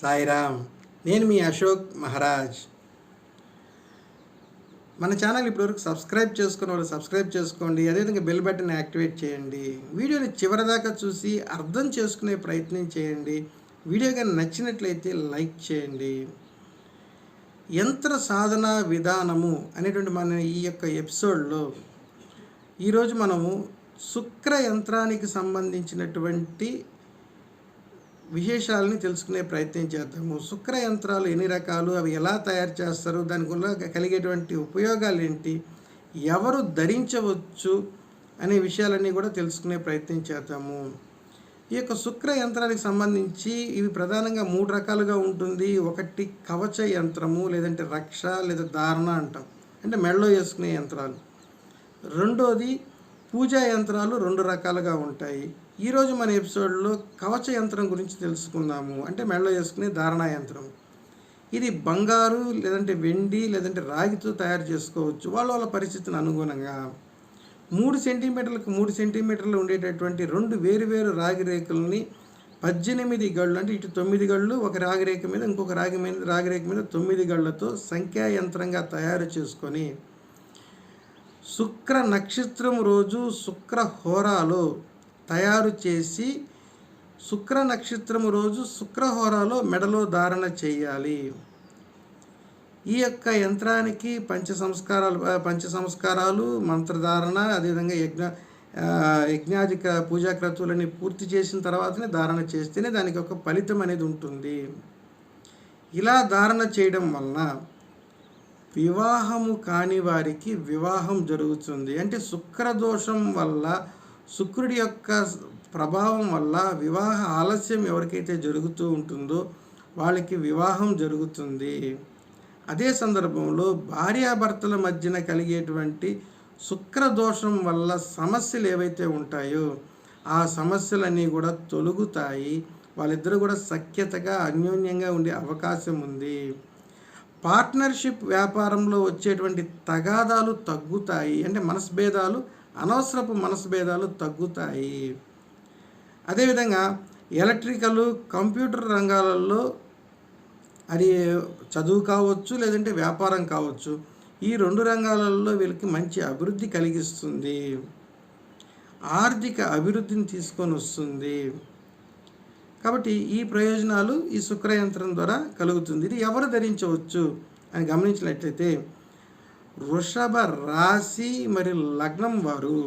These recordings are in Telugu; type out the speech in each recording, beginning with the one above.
సాయిరామ్ నేను మీ అశోక్ మహారాజ్. మన ఛానల్ ఇప్పటివరకు సబ్స్క్రైబ్ చేసుకున్న వాళ్ళు సబ్స్క్రైబ్ చేసుకోండి అదేవిధంగా బెల్ బటన్ యాక్టివేట్ చేయండి. వీడియోని చివరిదాకా చూసి అర్థం చేసుకునే ప్రయత్నం చేయండి. వీడియో కానీ నచ్చినట్లయితే లైక్ చేయండి. యంత్ర సాధన విధానము అనేటువంటి మన ఈ యొక్క ఎపిసోడ్లో ఈరోజు మనము శుక్ర యంత్రానికి సంబంధించినటువంటి విశేషాలని తెలుసుకునే ప్రయత్నం చేద్దాము. శుక్ర యంత్రాలు ఎన్ని రకాలు? అవి ఎలా తయారు చేస్తారు? దానివల్ల కలిగేటువంటి ఉపయోగాలు ఏంటి? ఎవరు ధరించవచ్చు? అనే విషయాలన్నీ కూడా తెలుసుకునే ప్రయత్నం చేద్దాము. ఈ యొక్క శుక్ర యంత్రానికి సంబంధించి ఇవి ప్రధానంగా మూడు రకాలుగా ఉంటుంది. ఒకటి కవచ యంత్రము లేదంటే రక్ష లేదా ధారణ అంటాం. అంటే మెడలో వేసుకునే యంత్రాలు. రెండోది పూజా యంత్రాలు రెండు రకాలుగా ఉంటాయి. ఈరోజు మన ఎపిసోడ్లో కవచ యంత్రం గురించి తెలుసుకుందాము. అంటే మెడలో వేసుకునే ధారణా యంత్రం. ఇది బంగారు లేదంటే వెండి లేదంటే రాగితో తయారు చేసుకోవచ్చు. వాళ్ళ వాళ్ళ పరిస్థితిని అనుగుణంగా మూడు సెంటీమీటర్లకు మూడు సెంటీమీటర్లు ఉండేటటువంటి రెండు వేరు వేరు రాగి రేకులని పద్దెనిమిది గళ్ళు అంటే ఇటు తొమ్మిది గళ్ళు ఒక రాగి రేఖ మీద ఇంకొక రాగి మీద రాగి రేఖ మీద తొమ్మిది గళ్ళతో సంఖ్యా యంత్రంగా తయారు చేసుకొని శుక్ర నక్షత్రం రోజు శుక్ర హోరాలో తయారు చేసి శుక్ర నక్షత్రం రోజు శుక్రహోరాలో మెడలో ధారణ చేయాలి. ఈ యొక్క యంత్రానికి పంచ సంస్కారాలు పంచ సంస్కారాలు మంత్రధారణ అదేవిధంగా యజ్ఞ యజ్ఞాధిక పూజా క్రతువులని పూర్తి చేసిన తర్వాతనే ధారణ చేస్తేనే దానికి ఒక ఫలితం అనేది ఉంటుంది. ఇలా ధారణ చేయడం వలన వివాహము కాని వారికి వివాహం జరుగుతుంది. అంటే శుక్రదోషం వల్ల శుక్రుడి యొక్క ప్రభావం వల్ల వివాహ ఆలస్యం ఎవరికైతే జరుగుతూ ఉంటుందో వాళ్ళకి వివాహం జరుగుతుంది. అదే సందర్భంలో భార్యాభర్తల మధ్యన కలిగేటువంటి శుక్రదోషం వల్ల సమస్యలు ఏవైతే ఉంటాయో ఆ సమస్యలన్నీ కూడా తొలుగుతాయి. వాళ్ళిద్దరూ కూడా సఖ్యతగా అన్యోన్యంగా ఉండే అవకాశం ఉంది. పార్ట్నర్షిప్ వ్యాపారంలో వచ్చేటువంటి తగాదాలు తగ్గుతాయి. అంటే మనస్భేదాలు అనవసరపు మనస్భేదాలు తగ్గుతాయి. అదేవిధంగా ఎలక్ట్రికల్ కంప్యూటర్ రంగాలలో అది చదువు కావచ్చు లేదంటే వ్యాపారం కావచ్చు ఈ రెండు రంగాలలో వీళ్ళకి మంచి అభివృద్ధి కలిగిస్తుంది. ఆర్థిక అభివృద్ధిని తీసుకొని వస్తుంది. కాబట్టి ఈ ప్రయోజనాలు ఈ శుక్రయంత్రం ద్వారా కలుగుతుంది. ఇది ఎవరు ధరించవచ్చు అని గమనించినట్లయితే వృషభ రాశి మరి లగ్నం వారు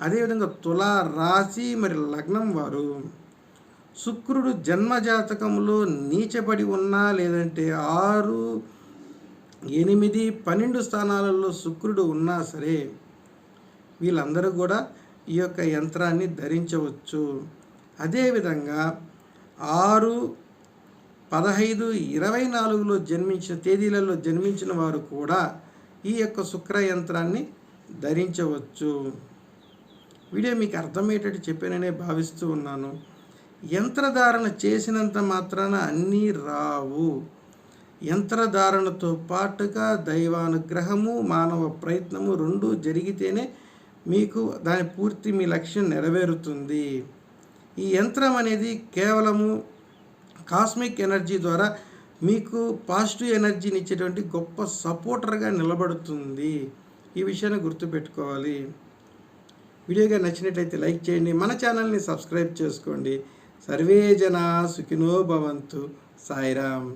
అదేవిధంగా తులా రాశి మరి లగ్నం వారు శుక్రుడు జన్మజాతకంలో నీచబడి ఉన్నా లేదంటే ఆరు ఎనిమిది పన్నెండు స్థానాలలో శుక్రుడు ఉన్నా సరే వీళ్ళందరూ కూడా ఈ యొక్క యంత్రాన్ని ధరించవచ్చు. అదేవిధంగా ఆరు పదహైదు ఇరవై నాలుగులో జన్మించిన తేదీలలో జన్మించిన వారు కూడా ఈ యొక్క శుక్ర యంత్రాన్ని ధరించవచ్చు. వీడియో మీకు అర్థమయ్యేటట్టు చెప్పాననే భావిస్తూ ఉన్నాను. యంత్రధారణ చేసినంత మాత్రాన అన్నీ రావు. యంత్రధారణతో పాటుగా దైవానుగ్రహము మానవ ప్రయత్నము రెండు జరిగితేనే మీకు దాని పూర్తి మీ లక్ష్యం నెరవేరుతుంది. ఈ యంత్రం అనేది కేవలము కాస్మిక్ ఎనర్జీ ద్వారా మీకు పాజిటివ్ ఎనర్జీని ఇచ్చేటువంటి గొప్ప సపోర్టర్గా నిలబడుతుంది. ఈ విషయాన్ని గుర్తుపెట్టుకోవాలి. వీడియోగా నచ్చినట్లయితే లైక్ చేయండి. మన ఛానల్ని సబ్స్క్రైబ్ చేసుకోండి. సర్వే జన సుఖినో భవంతు. సాయిరామ్.